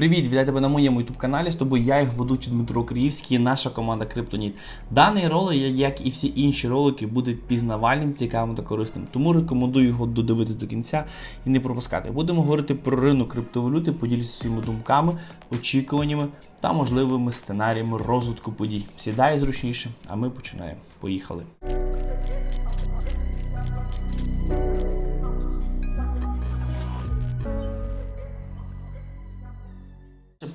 Привіт, вітаю тебе на моєму youtube каналі. З тобою я їх ведучий Дмитро Київський наша команда Криптоніт. Даний ролик, як і всі інші ролики, буде пізнавальним, цікавим та корисним. Тому рекомендую його додивити до кінця і не пропускати. Будемо говорити про ринок криптовалюти, поділюся своїми думками, очікуваннями та можливими сценаріями розвитку подій. Сідай зручніше, а ми починаємо. Поїхали.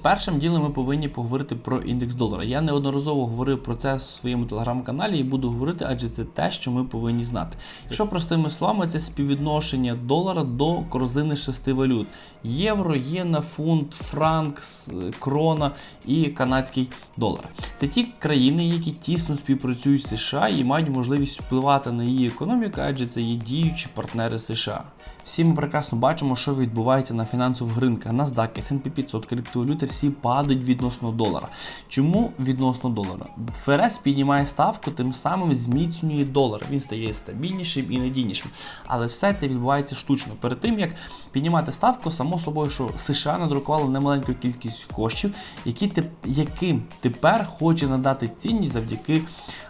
Першим ділом ми повинні поговорити про індекс долара. Я неодноразово говорив про це в своєму телеграм-каналі і буду говорити, адже це те, що ми повинні знати. Якщо простими словами, це співвідношення долара до корзини шести валют: євро, єна, фунт, франк, крона і канадський долар. Це ті країни, які тісно співпрацюють з США і мають можливість впливати на її економіку, адже це є діючі партнери США. Всі ми прекрасно бачимо, що відбувається на фінансових ринках. NASDAQ, S&P 500, криптовалюти всі падають відносно долара. Чому відносно долара? ФРС піднімає ставку, тим самим зміцнює долар. Він стає стабільнішим і надійнішим. Але все це відбувається штучно. Перед тим як піднімати ставку, само собою, що США надрукували немаленьку кількість коштів, які яким тепер хоче надати цінність завдяки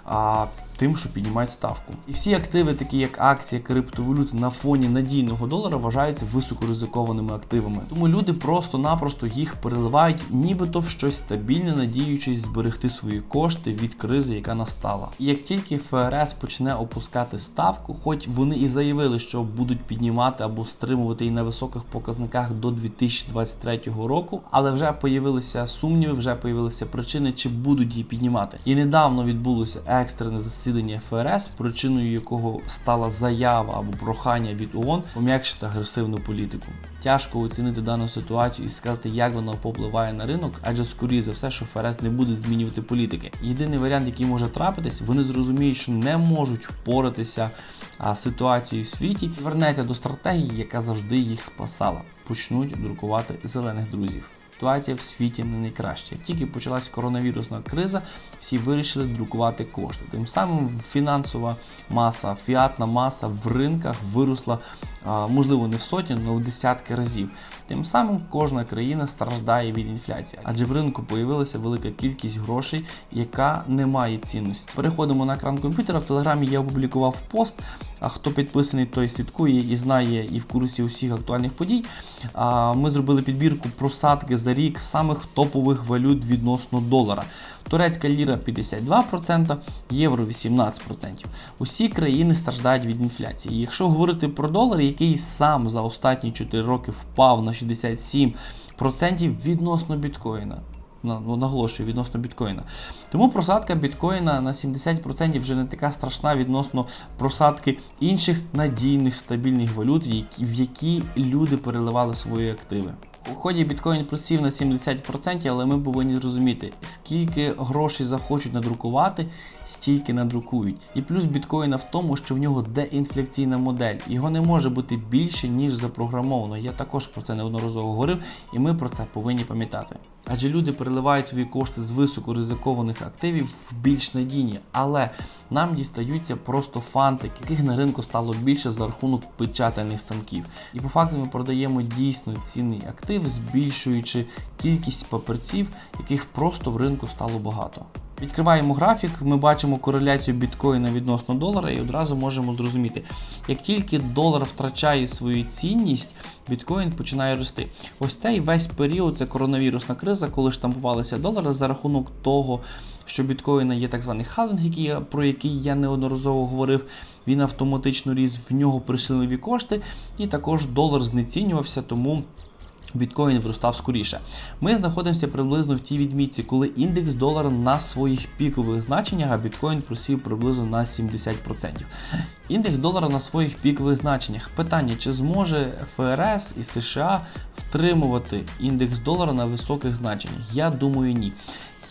а, тим, що піднімають ставку. І всі активи, такі як акції, криптовалюти на фоні надійного долара, вважаються високоризикованими активами. Тому люди просто-напросто їх переливають, нібито в щось стабільне, надіючись зберегти свої кошти від кризи, яка настала. І як тільки ФРС почне опускати ставку, хоч вони і заявили, що будуть піднімати або стримувати її на високих показниках до 2023 року, але вже появилися сумніви, вже появилися причини, чи будуть її піднімати. І недавно відбулося екстрене засідання ФРС, причиною якого стала заява або прохання від ООН пом'якшити агресивну політику. Тяжко оцінити дану ситуацію і сказати, як вона попливає на ринок, адже скоріше за все, що ФРС не буде змінювати політики. Єдиний варіант, який може трапитись, вони зрозуміють, що не можуть впоратися з ситуацією в світі, і вернеться до стратегії, яка завжди їх спасала. Почнуть друкувати зелених друзів. Ситуація в світі не найкраща. Тільки почалась коронавірусна криза, всі вирішили друкувати кошти. Тим самим фінансова маса, фіатна маса в ринках виросла, можливо, не в сотні, але в десятки разів. Тим самим кожна країна страждає від інфляції, адже в ринку появилася велика кількість грошей, яка не має цінності. Переходимо на екран комп'ютера. В телеграмі я опублікував пост. А хто підписаний, той слідкує і знає і в курсі усіх актуальних подій. Ми зробили підбірку просадки за рік самих топових валют відносно долара. Турецька ліра 52%, євро 18%. Усі країни страждають від інфляції. Якщо говорити про долар, який сам за останні 4 роки впав на 67% відносно біткоїна. Ну, наголошую відносно біткоїна. Тому просадка біткоїна на 70% вже не така страшна відносно просадки інших надійних стабільних валют, в які люди переливали свої активи. У ході біткоін просів на 70%, але ми повинні зрозуміти, скільки грошей захочуть надрукувати, стільки надрукують. І плюс біткоїна в тому, що в нього деінфляційна модель. Його не може бути більше, ніж запрограмовано. Я також про це неодноразово говорив, і ми про це повинні пам'ятати. Адже люди переливають свої кошти з високоризикованих активів в більш надійні, але нам дістаються просто фантики, яких на ринку стало більше за рахунок печатальних станків. І по факту ми продаємо дійсно цінний актив, збільшуючи кількість паперців, яких просто в ринку стало багато. Відкриваємо графік, ми бачимо кореляцію біткоїна відносно долара і одразу можемо зрозуміти, як тільки долар втрачає свою цінність, біткоін починає рости. Ось цей весь період це коронавірусна криза, коли штампувалися долари за рахунок того, що біткоїна є так званий халвінг, який, про який я неодноразово говорив. Він автоматично ріс, в нього прийшли нові кошти, і також долар знецінювався, тому біткоін виростав скоріше. Ми знаходимося приблизно в тій відмітці, коли індекс долара на своїх пікових значеннях, а біткоін просів приблизно на 70%. Індекс долара на своїх пікових значеннях. Питання, чи зможе ФРС і США втримувати індекс долара на високих значеннях? Я думаю, ні.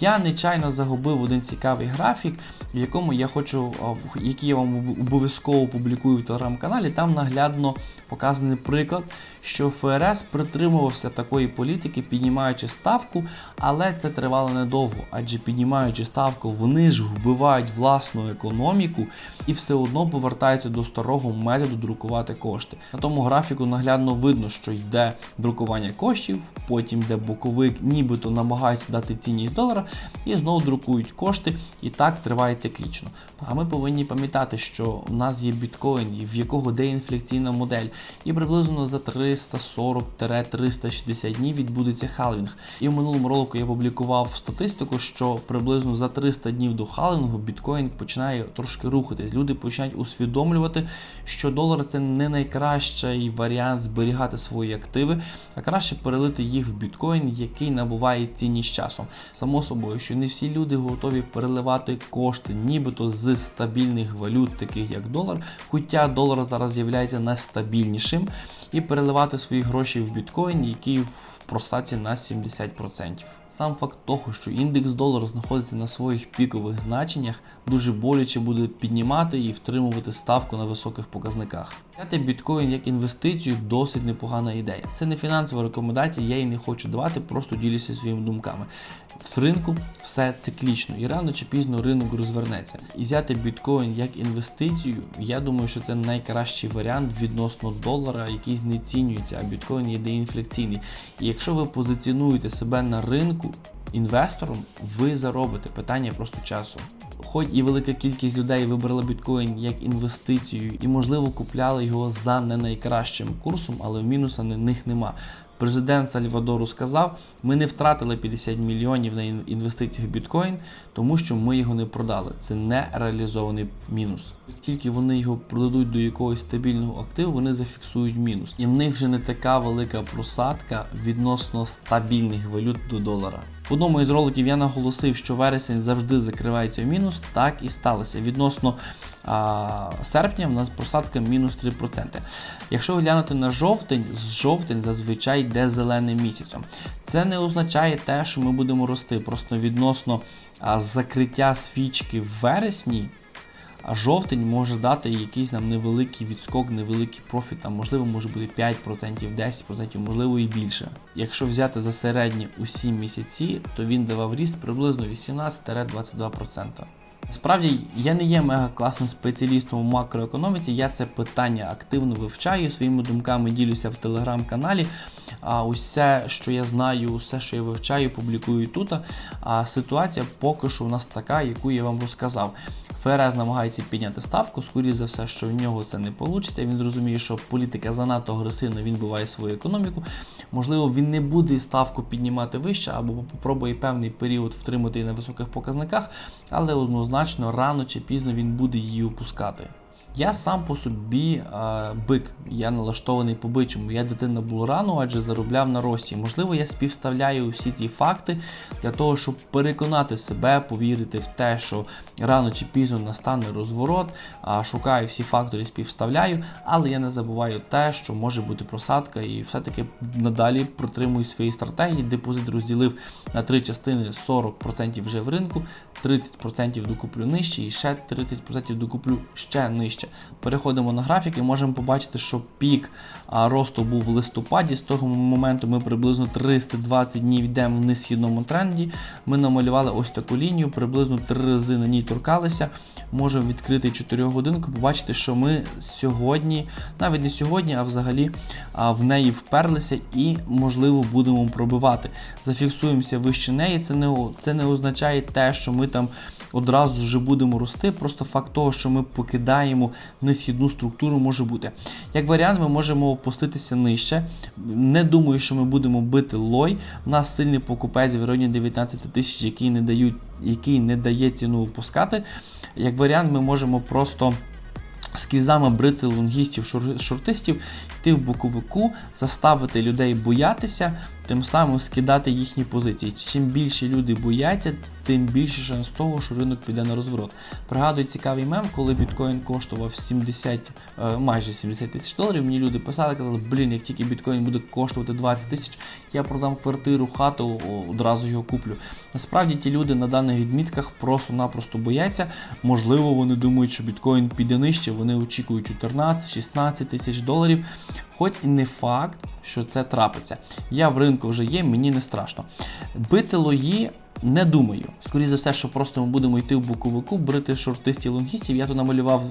Я нечайно загубив один цікавий графік, в якому я хочу, який я вам обов'язково публікую в телеграм-каналі. Там наглядно показаний приклад, що ФРС притримувався такої політики, піднімаючи ставку, але це тривало недовго, адже піднімаючи ставку, вони ж вбивають власну економіку і все одно повертаються до старого методу друкувати кошти. На тому графіку наглядно видно, що йде друкування коштів, потім йде боковик, нібито намагаються дати цінність долара, і знову друкують кошти, і так триває циклічно. А ми повинні пам'ятати, що у нас є біткоін, в якого деінфляційна модель, і приблизно за 340-360 днів відбудеться халвінг. І в минулому ролику я публікував статистику, що приблизно за 300 днів до халвінгу біткоін починає трошки рухатись. Люди починають усвідомлювати, що долар це не найкращий варіант зберігати свої активи, а краще перелити їх в біткоін, який набуває цінність часом. Само собою, що не всі люди готові переливати кошти, нібито з стабільних валют, таких як долар, хоча долар зараз є найстабільнішим, і переливати свої гроші в біткоін, який в просаці на 70%. Сам факт того, що індекс долара знаходиться на своїх пікових значеннях, дуже боляче буде піднімати і втримувати ставку на високих показниках. Взяти біткоін як інвестицію досить непогана ідея. Це не фінансова рекомендація, я її не хочу давати, просто ділюся своїми думками. В ринку все циклічно і рано чи пізно ринок розвернеться. І взяти біткоін як інвестицію, я думаю, що це найкращий варіант відносно долара, який знецінюється, а біткоін є деінфляційний. І якщо ви позиціонуєте себе на ринку інвестором, ви заробите питання просто часу. Хоч і велика кількість людей вибрала біткоін як інвестицію і, можливо, купляли його за не найкращим курсом, але мінуса на них нема. Президент Сальвадору сказав: ми не втратили 50 мільйонів на ін- інвестиціях в біткоін, тому що ми його не продали. Це не реалізований мінус. Тільки вони його продадуть до якогось стабільного активу, вони зафіксують мінус. І в них вже не така велика просадка відносно стабільних валют до долара. В одному із роликів я наголосив, що вересень завжди закривається в мінус. Так і сталося. Відносно а, серпня в нас просадка мінус 3%. Якщо глянути на жовтень, з жовтень зазвичай йде зеленим місяцем. Це не означає те, що ми будемо рости. Просто відносно а, закриття свічки в вересні. А жовтень може дати якийсь нам невеликий відскок, невеликий профіт, там можливо може бути 5%, 10%, можливо і більше. Якщо взяти за середні усі місяці, то він давав ріст приблизно 18-22%. Насправді я не є мега класним спеціалістом у макроекономіці, я це питання активно вивчаю, своїми думками ділюся в телеграм-каналі. А усе, що я знаю, усе, що я вивчаю, публікую тут. А ситуація поки що у нас така, яку я вам розказав. ФРС намагається підняти ставку, скоріше за все, що в нього це не вийде. Він зрозуміє, що політика занадто агресивна, він буває свою економіку. Можливо, він не буде ставку піднімати вище або попробує певний період втримати її на високих показниках, але однозначно рано чи пізно він буде її опускати. Я сам по собі е, бик, я налаштований по бичому. Я дитина була рано, адже заробляв на рості. Можливо, я співставляю всі ці факти для того, щоб переконати себе, повірити в те, що рано чи пізно настане розворот. А шукаю всі фактори, співставляю, але я не забуваю те, що може бути просадка, і все-таки надалі протримую свої стратегії. Депозит розділив на три частини 40% вже в ринку, 30% докуплю нижче і ще 30% докуплю ще нижче. Переходимо на графік і можемо побачити, що пік росту був в листопаді. З того моменту ми приблизно 320 днів йдемо в несхідному тренді. Ми намалювали ось таку лінію, приблизно три рази на ній торкалися. Можемо відкрити 4 годинку, побачити, що ми сьогодні, навіть не сьогодні, а взагалі в неї вперлися і, можливо, будемо пробивати. Зафіксуємося вище неї. Це не, це не означає те, що ми там одразу вже будемо рости. Просто факт того, що ми покидаємо несхідну структуру, може бути. Як варіант, ми можемо опуститися нижче. Не думаю, що ми будемо бити лой. У нас сильний покупець в районі 19 тисяч, який не дають, який не дає ціну опускати. Як варіант, ми можемо просто. Сквізами брити лонгістів, шортистів, йти в боковику, заставити людей боятися, тим самим скидати їхні позиції. Чим більше люди бояться, тим більше шанс того, що ринок піде на розворот. Пригадую цікавий мем, коли біткоін коштував 70, е, майже 70 тисяч доларів. Мені люди писали, казали, блін, як тільки біткоін буде коштувати 20 тисяч, я продам квартиру, хату, одразу його куплю. Насправді ті люди на даних відмітках просто-напросто бояться. Можливо, вони думають, що біткоін піде нижче, вони очікують 14-16 тисяч доларів. Хоч і не факт, що це трапиться. Я в ринку вже є, мені не страшно. Бити лої. Не думаю. Скоріше за все, що просто ми будемо йти в боковику, брити шортистів лонгістів. Я тут намалював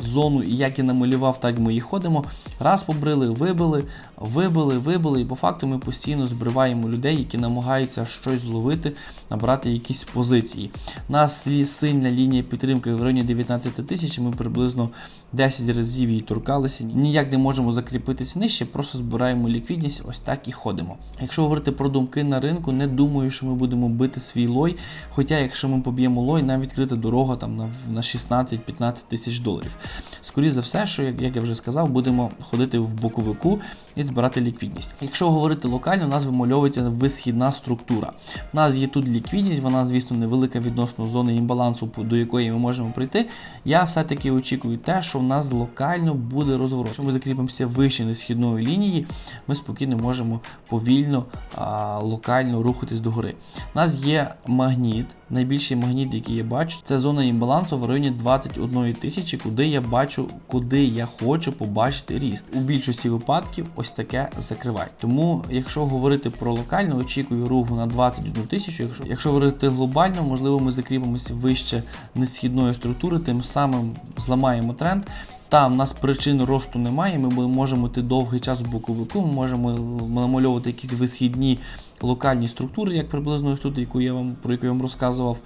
зону, і як я намалював, так ми і ходимо. Раз побрили, вибили, вибили, вибили. І по факту ми постійно збриваємо людей, які намагаються щось зловити, набрати якісь позиції. У нас сильна лінія підтримки в районі 19 тисяч. Ми приблизно 10 разів її торкалися. Ніяк не можемо закріпитися нижче, просто збираємо ліквідність, ось так і ходимо. Якщо говорити про думки на ринку, не думаю, що ми будемо бити свій лой. Хоча, якщо ми поб'ємо лой, нам відкрита дорога там на, на 16-15 тисяч доларів. Скоріше за все, що як, я вже сказав, будемо ходити в боковику і збирати ліквідність. Якщо говорити локально, у нас вимальовується висхідна структура. У нас є тут ліквідність, вона, звісно, невелика відносно зони імбалансу, до якої ми можемо прийти. Я все-таки очікую те, що в нас локально буде розворот. Якщо ми закріпимося вище несхідної лінії, ми спокійно можемо повільно а, локально рухатись догори. У нас є магніт. Найбільший магніт, який я бачу, це зона імбалансу в районі 21 тисячі, куди я бачу, куди я хочу побачити ріст. У більшості випадків ось таке закриває. Тому, якщо говорити про локально, очікую руху на 21 тисячу. Якщо, якщо говорити глобально, можливо, ми закріпимося вище несхідної структури, тим самим зламаємо тренд. Там в нас причин росту немає. Ми можемо йти довгий час в боковику, ми можемо намальовувати якісь висхідні локальні структури, як приблизно ось тут, яку я вам про яку я вам розказував.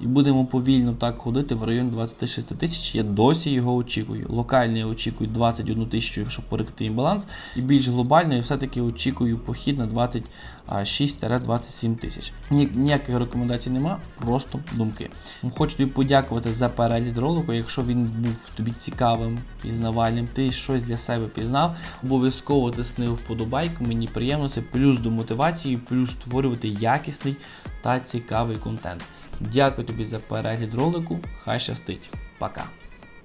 І будемо повільно так ходити в районі 26 тисяч. Я досі його очікую. Локально я очікую 21 тисячу, якщо поректи імбаланс. І більш глобально я все-таки очікую похід на 26-27 тисяч. Ні, ніяких рекомендацій нема, просто думки. Хочу тобі подякувати за перегляд ролику. Якщо він був тобі цікавим, пізнавальним, ти щось для себе пізнав, обов'язково тисни вподобайку. Мені приємно це плюс до мотивації, плюс створювати якісний та цікавий контент. Дякую тобі за перегляд ролику. Хай щастить. Пока.